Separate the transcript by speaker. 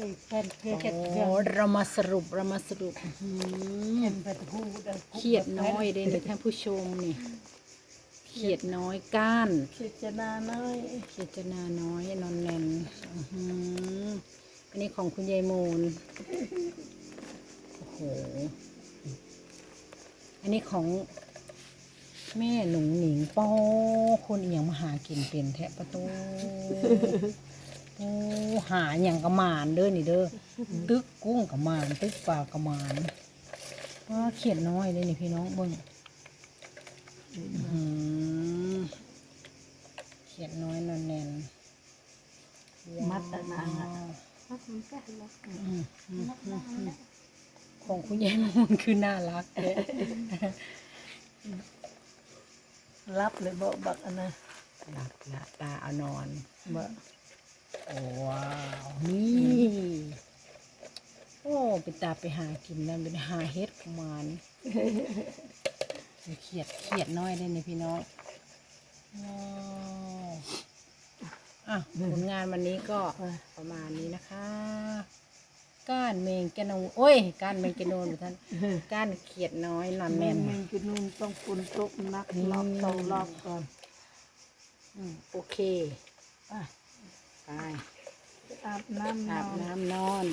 Speaker 1: คือแผ่นเพื่อ
Speaker 2: โอ้
Speaker 1: เก็บเครื่อง
Speaker 2: เรามาสรุปเรามาสรุปอื้อหื
Speaker 1: เห็
Speaker 2: อน
Speaker 1: เป็นหูดัง
Speaker 2: เขียดน้อยเลยท่านผู้ชมนี่เขียดน้อยก้าน
Speaker 1: เขียดจะนาน้อย
Speaker 2: เขียดจะนาน้อยนอนแนนอื้อหืออันนี้ของคุณยายมูลโอ้โหอันนี้ของแม่หนุ่งหนิงป้อคนอหย่างมาหากินเป็นแทะประตู โอ้หาอย่างกระมานเด้อนี่เด้ออตึกกุ้งกระมานตึกปลากระมานว่าเขียดน้อยเลยนี่พี่น้องเบิ่งอื้อหือเขียดน้อยนอนแน่น
Speaker 1: มัดตะนางอะ
Speaker 2: อืมอืมอืมอืมของคุณยายมูลคือน่ารักเลย
Speaker 1: รับเลยบอกบักอันนะ
Speaker 2: หลับละตาเอานอน
Speaker 1: บอก
Speaker 2: โอ้ ว้าว นี่ โอ้เป็นตาไปหากินนั่นเป็นหาเฮ็ดประมาณเขียดเขียดน้อยเลยนี่พี่น้องว้าวอะผลงานวันนี้ก็ประมาณนี้นะคะ ก้านเมงแกนงโอ้ย ก้านเมงแกนนท่าน ก้านเขียดน้อยนอน
Speaker 1: แม่
Speaker 2: แน่น
Speaker 1: มึงกินนุ่นต้องปุนตกนักรอบเตารอบก่อน
Speaker 2: อืมโอเค
Speaker 1: อะ
Speaker 2: ไป
Speaker 1: อาบน้ำน
Speaker 2: อาบ
Speaker 1: อน
Speaker 2: น้ำนอน